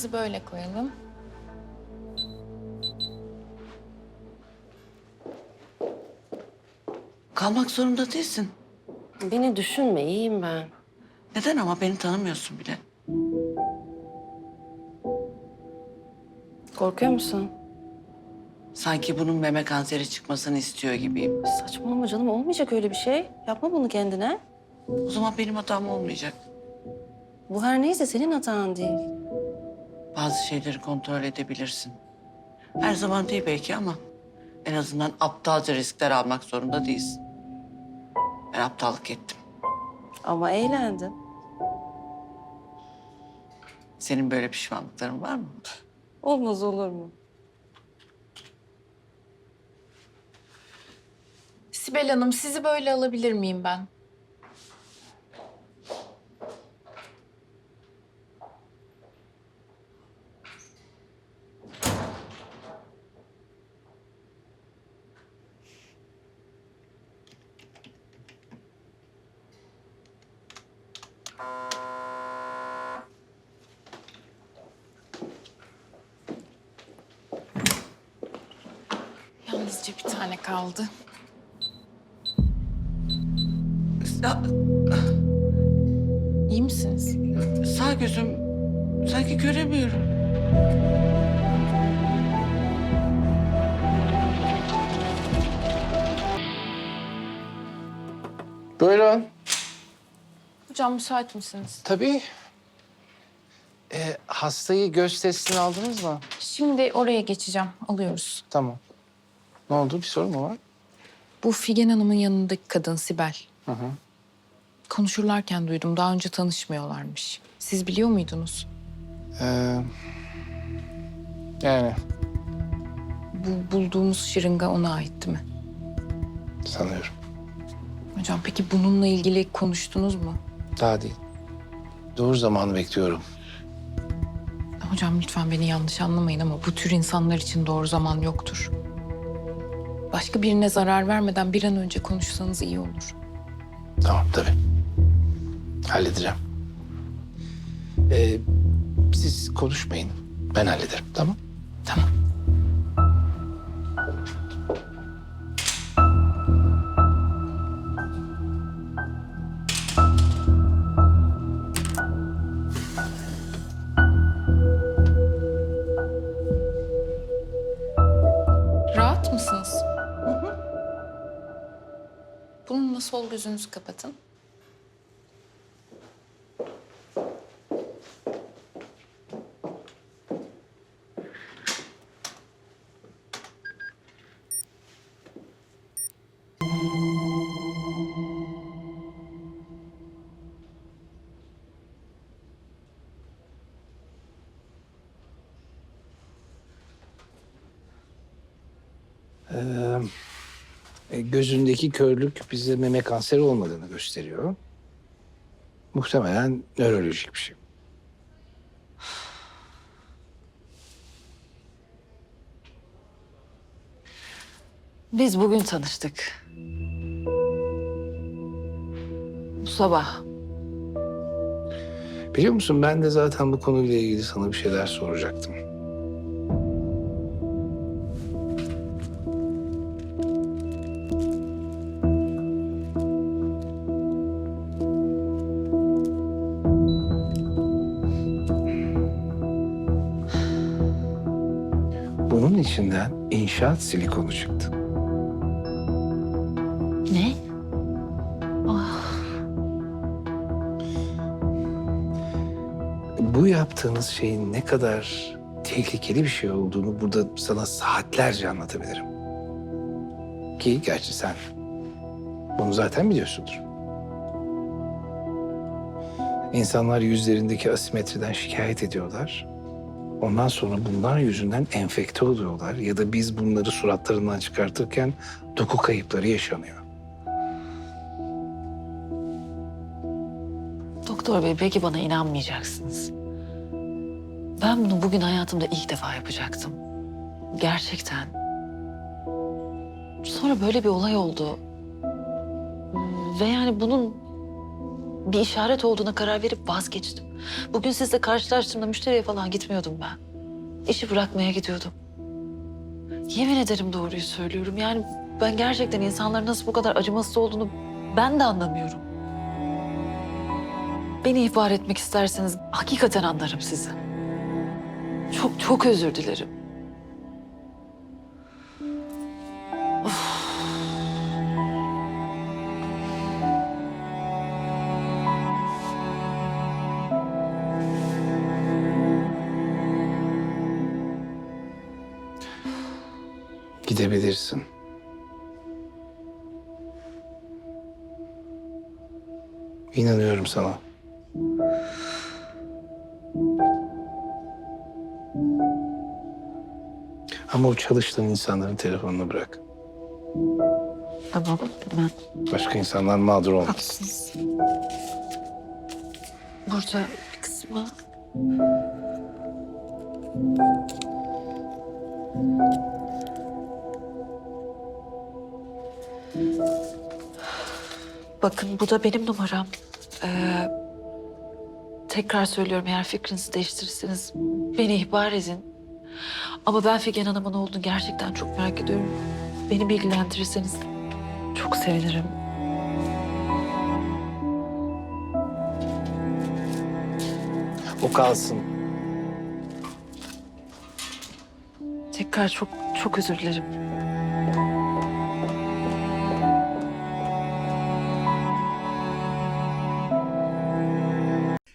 Kahvenizi böyle koyalım. Kalmak zorunda değilsin. Beni düşünme, iyiyim ben. Neden ama beni tanımıyorsun bile. Korkuyor musun? Sanki bunun meme kanseri çıkmasını istiyor gibiyim. Saçmalama canım, olmayacak öyle bir şey. Yapma bunu kendine. O zaman benim hatam olmayacak. Bu her neyse senin hatan değil. Bazı şeyleri kontrol edebilirsin. Her zaman değil belki ama en azından aptalca riskler almak zorunda değilsin. Ben aptallık ettim. Ama eğlendin. Senin böyle pişmanlıkların var mı? Olmaz olur mu? Sibel Hanım sizi böyle alabilir miyim ben? Yalnızca bir tane kaldı. Ya, İyi misiniz? sağ gözüm sanki göremiyorum. Buyurun. Hocam müsait misiniz? Tabii. Ee, hastayı göz testini aldınız mı? Şimdi oraya geçeceğim. Alıyoruz. Tamam. Ne oldu? Bir sorun mu var? Bu Figen Hanım'ın yanındaki kadın Sibel. Hı hı. Konuşurlarken duydum. Daha önce tanışmıyorlarmış. Siz biliyor muydunuz? Ee, yani Bu bulduğumuz şırınga ona ait değil mi? sanıyorum. Hocam peki bununla ilgili konuştunuz mu? Daha değil. Doğru zamanı bekliyorum. Hocam lütfen beni yanlış anlamayın ama bu tür insanlar için doğru zaman yoktur. Başka birine zarar vermeden bir an önce konuşsanız iyi olur. Tamam tabii. Halledeceğim. Ee, siz konuşmayın. Ben hallederim. Tamam. Tamam. Bununla sol gözünüzü kapatın. E, gözündeki körlük bize meme kanseri olmadığını gösteriyor. Muhtemelen nörolojik bir şey. Biz bugün tanıştık. Bu sabah. Biliyor musun ben de zaten bu konuyla ilgili sana bir şeyler soracaktım. İçinden inşaat silikonu çıktı. Ne? Bu yaptığınız şeyin ne kadar tehlikeli bir şey olduğunu burada sana saatlerce anlatabilirim. Ki gerçi sen bunu zaten biliyorsundur. İnsanlar yüzlerindeki asimetriden şikayet ediyorlar. Ondan sonra bunlar yüzünden enfekte oluyorlar ya da biz bunları suratlarından çıkartırken doku kayıpları yaşanıyor. Doktor bey belki bana inanmayacaksınız. Ben bunu bugün hayatımda ilk defa yapacaktım. Gerçekten. Sonra böyle bir olay oldu. Ve yani bunun bir işaret olduğuna karar verip vazgeçtim. Bugün sizle karşılaştığımda müşteriye falan gitmiyordum ben. İşi bırakmaya gidiyordum. Yemin ederim doğruyu söylüyorum. Yani ben gerçekten insanların nasıl bu kadar acımasız olduğunu ben de anlamıyorum. Beni ihbar etmek isterseniz hakikaten anlarım sizi. Çok çok özür dilerim. Gidebilirsin. İnanıyorum sana. Ama o çalıştığın insanların telefonunu bırak. Tamam ben Başka insanlar mağdur olmasın. haklısınız. Burada bir kısmı Bakın bu da benim numaram. Ee, tekrar söylüyorum eğer fikrinizi değiştirirseniz beni ihbar edin. Ama ben Figen Hanım'ın olduğunu gerçekten çok merak ediyorum. Beni bilgilendirirseniz çok sevinirim. O kalsın. Tekrar çok çok özür dilerim.